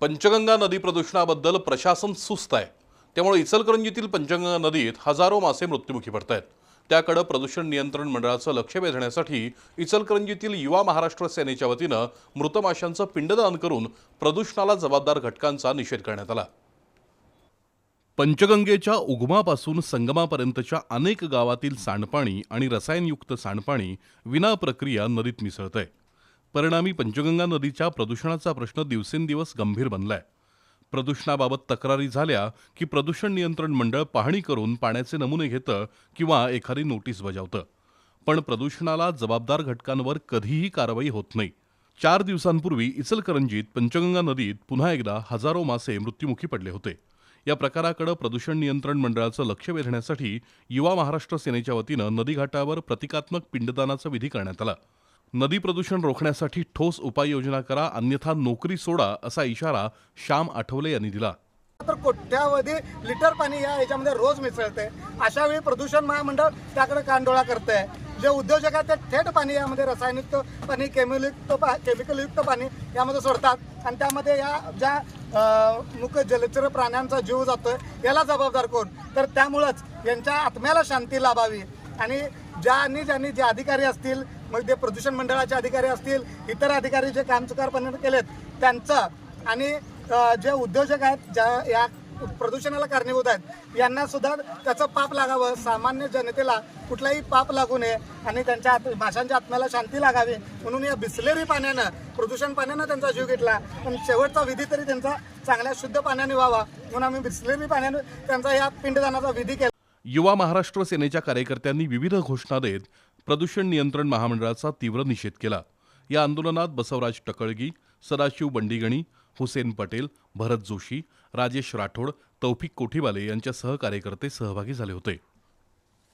पंचगंगा नदी प्रदूषणाबद्दल प्रशासन सुस्त आहे. त्यामुळे इचलकरंजीतील पंचगंगा नदीत हजारो मासे मृत्युमुखी पडत आहेत त्याकडे प्रदूषण नियंत्रण मंडळाचं लक्ष वेधण्यासाठी इचलकरंजीतील युवा महाराष्ट्र सेनेच्या वतीनं मृत माशांचं पिंडदान करून प्रदूषणाला जबाबदार घटकांचा निषेध करण्यात आला. पंचगंगेच्या उगमापासून संगमापर्यंतच्या अनेक गावातील सांडपाणी आणि रसायनयुक्त सांडपाणी विना प्रक्रिया नदीत मिसळतंय. परिणामी पंचगंगा नदीच्या प्रदूषणाचा प्रश्न दिवसेंदिवस गंभीर बनलाय. प्रदूषणाबाबत तक्रारी झाल्या की प्रदूषण नियंत्रण मंडळ पाहणी करून पाण्याचे नमुने घेतं किंवा एखादी नोटीस बजावतं. पण प्रदूषणाला जबाबदार घटकांवर कधीही कारवाई होत नाही. चार दिवसांपूर्वी इचलकरंजीत पंचगंगा नदीत पुन्हा एकदा हजारो मासे मृत्युमुखी पडले होते. या प्रकाराकडे प्रदूषण नियंत्रण मंडळाचं लक्ष वेधण्यासाठी युवा महाराष्ट्र सेनेच्या वतीनं नदीघाटावर प्रतिकात्मक पिंडदानाचा विधी करण्यात आला. नदी प्रदूषण रोखण्यासाठी ठोस उपाययोजना करा अन्यथा नोकरी सोडा असा इशारा श्याम आठवले यांनी दिला. तर कोट्यावधी लिटर पाणी या याच्यामध्ये रोज मिसळते. अशा वेळी प्रदूषण महामंडळ त्याकडे कांडोळा करत आहे जे उद्योजक आहेत ते थेट पाणी यामध्ये रसायनयुक्त पाणी केमिकलयुक्त पा केमिकलयुक्त पाणी यामध्ये सोडतात. आणि त्यामध्ये या ज्या अं, मुख्य जलचर प्राण्यांचा जीव जातोय याला जबाबदार कोण? तर त्यामुळंच यांच्या आत्म्याला शांती लाभावी. आणि ज्यांनी ज्यांनी जे अधिकारी असतील मग ते प्रदूषण मंडळाचे अधिकारी असतील इतर अधिकारी जे कामचुकारपणे केलेत त्यांचं आणि जे उद्योजक आहेत ज्या या प्रदूषणाला कारणीभूत आहेत यांना सुद्धा त्याचं पाप लागावं. सामान्य जनतेला कुठलाही पाप लागू नये आणि त्यांच्या आत- माशांच्या आत्म्याला शांती लागावी. म्हणून या बिसलेरी पाण्यानं प्रदूषण पाण्यानं त्यांचा जीव घेतला. पण शेवटचा विधी तरी त्यांचा चांगल्या शुद्ध पाण्याने व्हावा. म्हणून आम्ही बिसलेरी पाण्याने त्यांचा या पिंडदानाचा विधी केला. युवा महाराष्ट्र सेनेच्या कार्यकर्त्यांनी विविध घोषणा देत प्रदूषण नियंत्रण महामंडळाचा तीव्र निषेध केला. या आंदोलनात बसवराज टकळगी सदाशिव बंडीगणी हुसेन पटेल भरत जोशी राजेश राठोड तौफिक कोठीवाले यांच्यासह कार्यकर्ते सहभागी झाले होते.